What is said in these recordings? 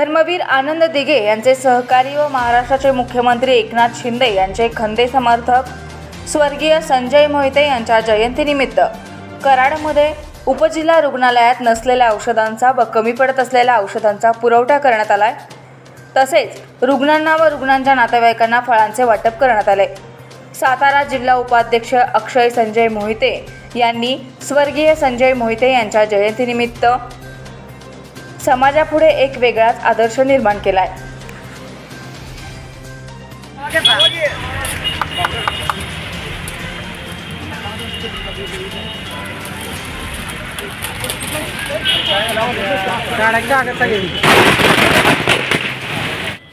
धर्मवीर आनंद दिघे यांचे सहकारी व महाराष्ट्राचे मुख्यमंत्री एकनाथ शिंदे यांचे खंदे समर्थक स्वर्गीय संजय मोहिते यांच्या जयंतीनिमित्त. कराडमध्ये उपजिल्हा रुग्णालयात नसलेल्या औषधांचा व कमी पडत असलेल्या औषधांचा पुरवठा करण्यात आलाय. तसेच रुग्णांना व रुग्णांच्या नातेवाईकांना फळांचे वाटप करण्यात आले. सातारा जिल्हा उपाध्यक्ष अक्षय संजय मोहिते यांनी स्वर्गीय संजय मोहिते यांच्या जयंतीनिमित्त समाजापुढे एक वेगळाच आदर्श निर्माण केलाय.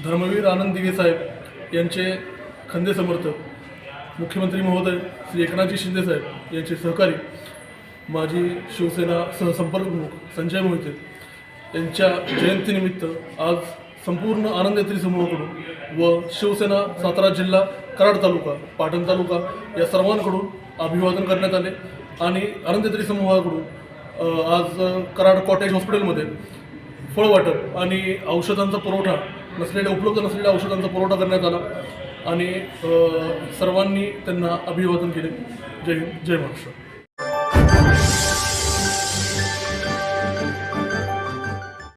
धर्मवीर आनंद दिवे साहेब यांचे खंदे समर्थक मुख्यमंत्री महोदय श्री एकनाथजी शिंदे साहेब यांचे सहकारी माजी शिवसेना सहसंपर्क प्रमुख संजय मोहिते यांच्या जयंतीनिमित्त आज संपूर्ण आनंद यात्री समूहाकडून व शिवसेना सातारा जिल्हा कराड तालुका पाटण तालुका या सर्वांकडून अभिवादन करण्यात आले आणि आनंद यात्री समूहाकडून आज कराड कॉटेज हॉस्पिटलमध्ये फळ वाटप आणि औषधांचा पुरवठा नसलेल्या उपलब्ध नसलेल्या औषधांचा पुरवठा करण्यात आला आणि सर्वांनी त्यांना अभिवादन केले. जय हिंद जय महाराष्ट्र.